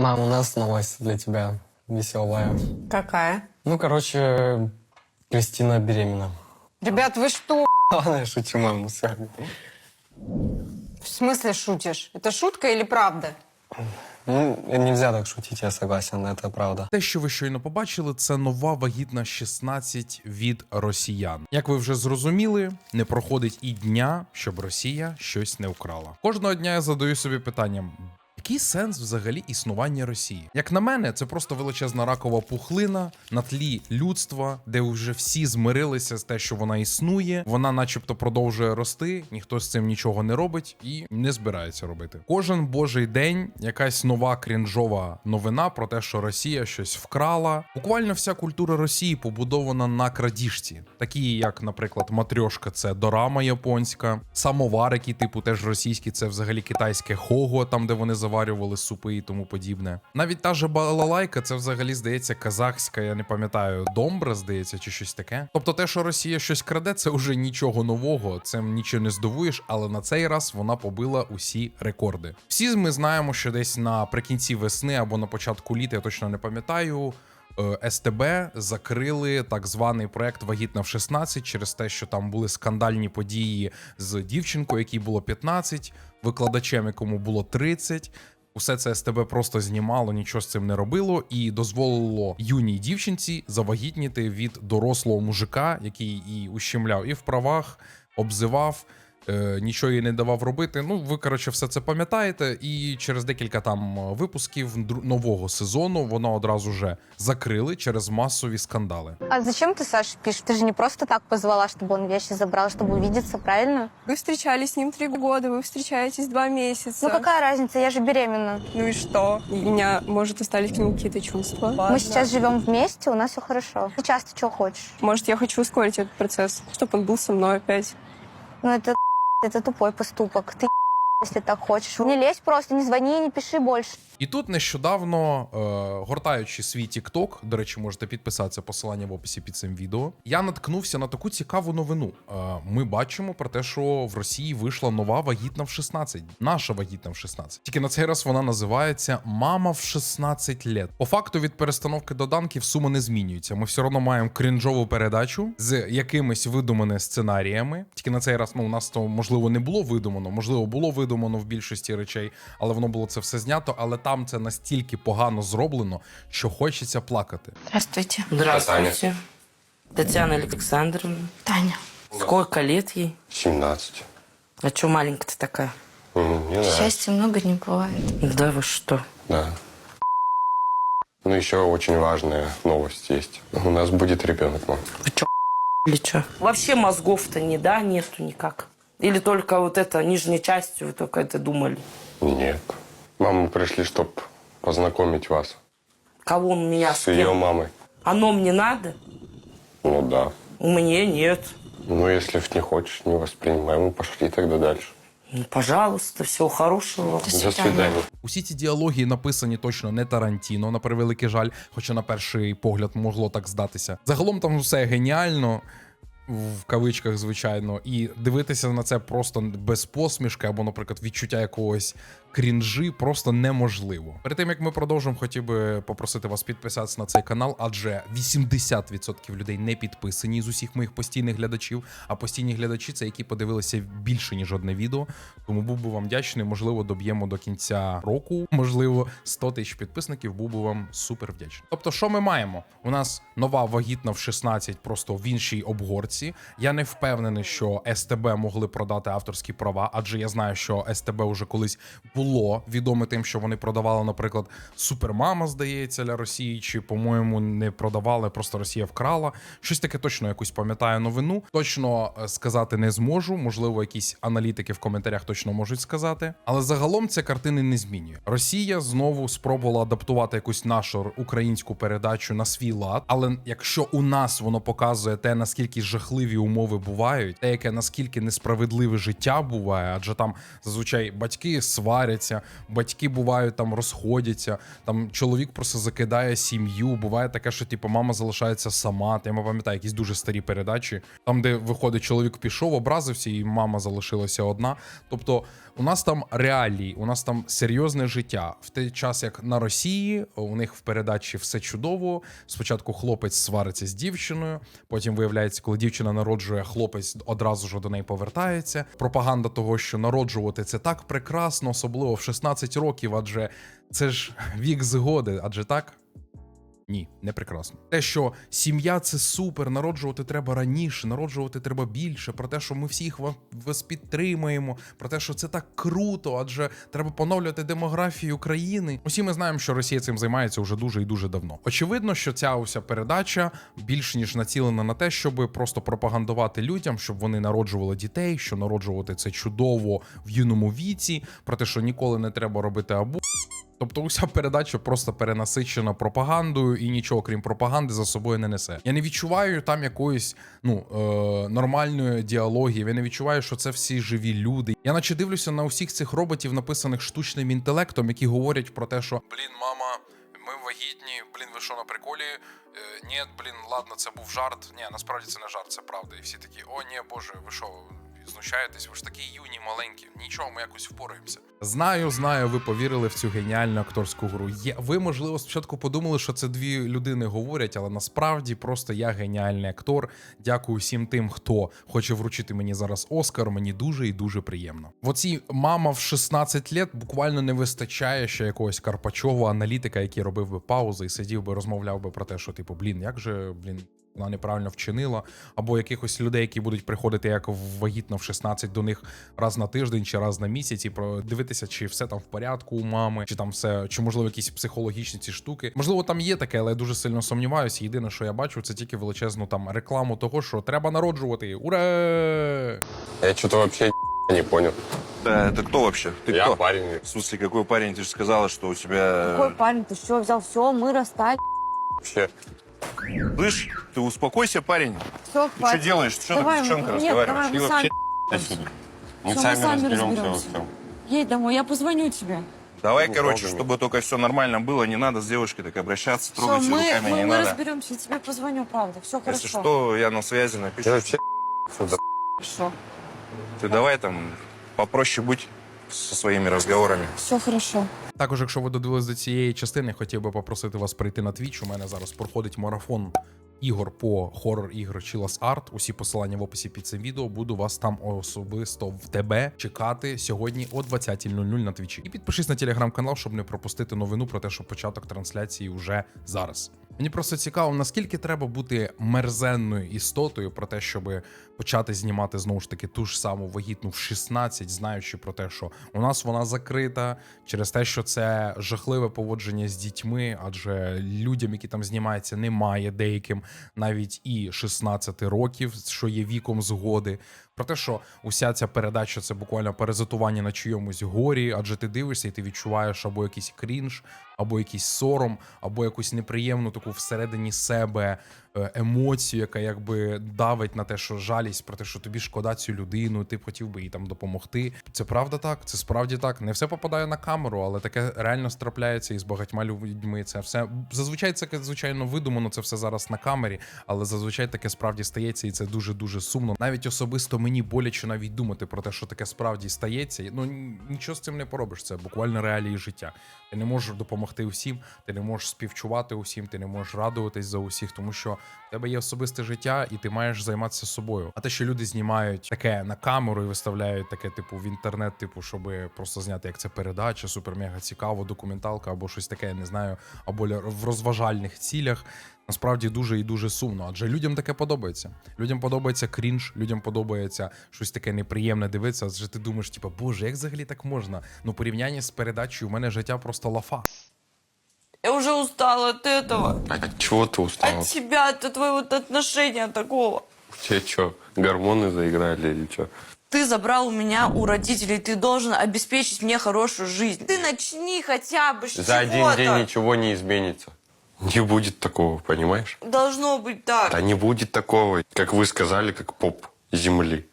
Мам, у нас новость для тебя веселая. Какая? Ну, короче, Кристина беременна. Ребят, вы что? Ладно, я шучу, мам, все. В смысле шутишь? Это шутка или правда? Ну, нельзя так шутить, я согласен, это правда. Те, що ви щойно побачили, це нова вагітна 16 від росіян. Як ви вже зрозуміли, не проходить і дня, щоб Росія щось не вкрала. Кожного дня я задаю собі питанням. який сенс взагалі існування Росії? Як на мене, це просто величезна ракова пухлина на тлі людства, де вже всі змирилися з те, що вона існує. Вона, начебто, продовжує рости, ніхто з цим нічого не робить і не збирається робити. Кожен божий день якась нова крінжова новина про те, що Росія щось вкрала. Буквально вся культура Росії побудована на крадіжці, такі як, наприклад, матрьошка, це дорама японська, самовар, який типу теж російський, це взагалі китайське хого, там де вони заварювали супи і тому подібне. Навіть та же балалайка, це взагалі здається казахська, я не пам'ятаю, домбра, здається, чи щось таке. Тобто, те, що Росія щось краде, це вже нічого нового, цим нічого не здивуєш, але на цей раз вона побила усі рекорди. Всі ми знаємо, що десь наприкінці весни або на початку літа, я точно не пам'ятаю. Е, СТБ закрили так званий проект Вагітна в 16 через те, що там були скандальні події з дівчинкою, якій було 15, викладачем, якому було 30. Усе це СТБ просто знімало, нічого з цим не робило, і дозволило юній дівчинці завагітніти від дорослого мужика, який і ущемляв і в правах, обзивав. е, Нічого їй не давав робити. Ну, ви коротше все це пам'ятаєте. І через декілька там е, випусків дру- нового сезону воно одразу вже закрили через масові скандали. А зачем ты Саше пишешь? Ты же не просто так позвала, чтобы он вещи забрал, чтобы увидеться, правильно? Вы встречались с ним три года, вы встречаетесь два месяца. Ну какая разница, я же беременна. Ну и что? У меня, может, остались к нему какие-то чувства. Мы сейчас живем вместе, у нас все хорошо. Сейчас ты чего хочешь? Может, я хочу ускорить этот процесс, чтобы он был со мной опять. Ну это, это тупой поступок. Ты если так хочешь. Не лезь просто, не звони, не пиши больше. І тут нещодавно, е, гортаючи свій TikTok, до речі, можете підписатися посилання в описі під цим відео. Я наткнувся на таку цікаву новину. Е, ми бачимо про те, що в Росії вийшла нова вагітна в 16. Наша вагітна в 16. Тільки на цей раз вона називається Мама в 16 лет. По факту від перестановки доданків сума не змінюється. Ми все одно маємо крінжову передачу з якимись видуманими сценаріями. Тільки на цей раз ну у нас то можливо не було видумано, можливо, було видумано в більшості речей, але воно було це все знято. Але там це настільки погано зроблено, що хочеться плакати. Здравствуйте. Здравствуйте. Татьяна Александровна. Таня. Сколько лет ей? 17. А чё маленькая-то такая? М, Не нравится. Счастья много не бывает. Да вы что? Да. Ну, еще очень важная новость есть. У нас будет ребенок, мам. Вы чё, или чё? Вообще мозгов-то не да, нету никак. Или только вот это нижней частью вы только это думали? Нет. Мам, мы пришли, чтобы познакомить вас Кого он меня с с ее кем? мамой. Оно мне надо? Ну да. Мне нет. Ну, если ж не хочешь, не воспринимай. Мы пошли тогда дальше. Ну, пожалуйста, всего хорошего. вам. До До свидания. свидания. Усі ці діалоги написані точно не Тарантіно, на превеликий жаль, хоча на перший погляд могло так здатися. Загалом там все геніально. В кавичках, звичайно, і дивитися на це просто без посмішки, або, наприклад, відчуття якогось крінжі просто неможливо. Перед тим як ми продовжимо, хотів би попросити вас підписатися на цей канал, адже 80% людей не підписані з усіх моїх постійних глядачів. А постійні глядачі це які подивилися більше ніж одне відео. Тому був би вам вдячний. Можливо, доб'ємо до кінця року. Можливо, 100 тисяч підписників. Був би вам супер вдячний. Тобто, що ми маємо? У нас нова вагітна в 16 просто в іншій обгорці. Я не впевнений, що СТБ могли продати авторські права, адже я знаю, що СТБ уже колись було відоме тим, що вони продавали, наприклад, Супермама, здається, для Росії, чи, по-моєму, не продавали, просто Росія вкрала. Щось таке точно якусь пам'ятаю новину. Точно е, сказати не зможу. Можливо, якісь аналітики в коментарях точно можуть сказати. Але загалом ця картини не змінює. Росія знову спробувала адаптувати якусь нашу українську передачу на свій лад. Але якщо у нас воно показує те, наскільки жахливі умови бувають, те, яке наскільки несправедливе життя буває, адже там зазвичай батьки сваряться, батьки бувають там розходяться, там чоловік просто закидає сім'ю. Буває таке, що типу мама залишається сама. Я пам'ятаю якісь дуже старі передачі, там де виходить, чоловік пішов, образився, і мама залишилася одна. Тобто У нас там реалії, у нас там серйозне життя. В той час, як на Росії, у них в передачі все чудово. Спочатку хлопець свариться з дівчиною, потім виявляється, коли дівчина народжує, хлопець одразу ж до неї повертається. Пропаганда того, що народжувати це так прекрасно, особливо в 16 років, адже це ж вік згоди, адже так. Ні, не прекрасно. Те, що сім'я це супер, народжувати треба раніше, народжувати треба більше. Про те, що ми всіх вас підтримуємо, про те, що це так круто, адже треба поновлювати демографію країни. Усі ми знаємо, що Росія цим займається вже дуже і дуже давно. Очевидно, що ця уся передача більш ніж націлена на те, щоб просто пропагандувати людям, щоб вони народжували дітей, що народжувати це чудово в юному віці, про те, що ніколи не треба робити або. Тобто уся передача просто перенасичена пропагандою і нічого крім пропаганди за собою не несе. Я не відчуваю там якоїсь ну е, нормальної діалогії. Я не відчуваю, що це всі живі люди. Я наче дивлюся на усіх цих роботів, написаних штучним інтелектом, які говорять про те, що блін, мама, ми вагітні, блін, ви що на приколі? Е, ні, блін, ладно, це був жарт. Ні, насправді це не жарт, це правда. І всі такі, о, ні, боже, ви що? Знущаєтесь, ви ж такі юні, маленькі. Нічого, ми якось впораємося. Знаю, знаю, ви повірили в цю геніальну акторську гру. Я, ви, можливо, спочатку подумали, що це дві людини говорять, але насправді просто я геніальний актор. Дякую всім тим, хто хоче вручити мені зараз Оскар. Мені дуже і дуже приємно. В оцій мама в 16 лет буквально не вистачає ще якогось Карпачова аналітика, який робив би паузи і сидів би, розмовляв би про те, що типу, блін, як же блін Вона неправильно вчинила, або якихось людей, які будуть приходити як вагітно в 16 до них раз на тиждень чи раз на місяць, і продивитися, чи все там в порядку у мами, чи там все, чи можливо якісь психологічні ці штуки. Можливо, там є таке, але я дуже сильно сомніваюся. Єдине, що я бачу, це тільки величезну там рекламу того, що треба народжувати. Ура! Я что-то вообще не понял. Да, это кто вообще? Ты я кто? парень. В смысле, какой парень? Ты же сказала, что у тебя... Какой парень, ты что, взял все, мы расстались. Вообще. Слышь, ты успокойся, парень. Все, Ты что делаешь? Ты что так Давай, с девчонкой нет, разговариваешь? давай, И мы вообще сами. отсюда. Мы Всё, мы сами сами разберемся разберемся. Едь домой, я позвоню тебе. Давай, Ну, короче, трогай чтобы только все нормально было, не надо с девушкой так обращаться, Все, трогать мы, руками мы, не мы надо. разберемся, я тебе позвоню, правда. Все Если хорошо. что, я на связи Я напишу. вообще сюда. Хорошо. Ты давай там попроще будь со своими разговорами. Все хорошо. Також, якщо ви додивились до цієї частини, хотів би попросити вас прийти на твіч. У мене зараз проходить марафон ігор по хорор ігор Chillas Art. Усі посилання в описі під цим відео. Буду вас там особисто в тебе чекати сьогодні о 20.00 на Твічі. І підпишись на телеграм-канал, щоб не пропустити новину про те, що початок трансляції вже зараз. Мені просто цікаво, наскільки треба бути мерзенною істотою про те, щоб почати знімати знову ж таки ту ж саму вагітну в 16, знаючи про те, що у нас вона закрита через те, що це жахливе поводження з дітьми, адже людям, які там знімаються, немає деяким навіть і 16 років, що є віком згоди. Про те, що уся ця передача це буквально перезатування на чийомусь горі, адже ти дивишся і ти відчуваєш або якийсь крінж, або якийсь сором, або якусь неприємну таку всередині себе е, емоцію, яка якби давить на те, що жалість про те, що тобі шкода цю людину, ти б хотів би їй там допомогти. Це правда так, це справді так. Не все попадає на камеру, але таке реально страпляється і з багатьма людьми. Це все зазвичай це звичайно видумано. Це все зараз на камері, але зазвичай таке справді стається, і це дуже дуже сумно. Навіть особисто мені боляче навіть думати про те, що таке справді стається. Ну нічого з цим не поробиш. Це буквально реалії життя. Ти не можеш допомогти усім, ти не можеш співчувати усім, ти не можеш радуватись за усіх, тому що тебе є особисте життя, і ти маєш займатися собою. А те, що люди знімають таке на камеру і виставляють таке, типу, в інтернет, типу, щоб просто зняти, як це передача, супер мега цікаво, документалка або щось таке, я не знаю, або в розважальних цілях. Насправді дуже і дуже сумно, адже людям таке подобається. Людям подобається крінж, людям подобається щось таке неприємне дивитися. Адже ти думаєш, типу, боже, як взагалі так можна? Ну, порівняння з передачею, у мене життя просто лафа. Я уже устала от этого. А от чего ты устал? От тебя, от твоего отношения такого. У тебя что, гормоны заиграли или что? Ты забрал у меня у родителей, ты должен обеспечить мне хорошую жизнь. Ты начни хотя бы с За один день ничего не изменится. Не будет такого, понимаешь? Должно быть так. Да не будет такого, как вы сказали, как поп земли.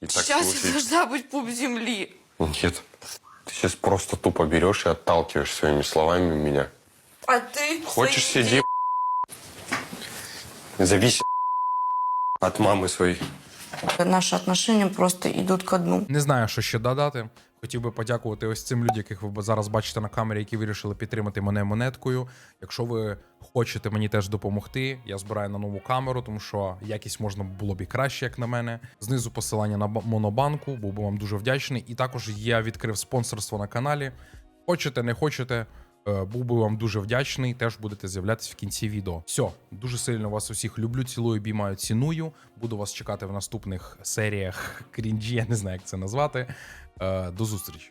И Сейчас я должна быть пуп земли. Нет. Ты сейчас просто тупо берешь и отталкиваешь своими словами меня. А ты... Хочешь, сиди. Зависи от мамы своей. Наши отношения просто идут ко дну. Не знаю, що ще додати. Хотів би подякувати ось цим людям, яких ви зараз бачите на камері, які вирішили підтримати мене монеткою. Якщо ви хочете мені теж допомогти, я збираю на нову камеру, тому що якість можна було б і краще, як на мене. Знизу посилання на монобанку, був би вам дуже вдячний. І також я відкрив спонсорство на каналі. Хочете, не хочете. Е, Був би вам дуже вдячний. Теж будете з'являтися в кінці відео. Все, дуже сильно вас усіх люблю, цілую, обіймаю, ціную. Буду вас чекати в наступних серіях крінжі. Я не знаю, як це назвати. Е, До зустрічі.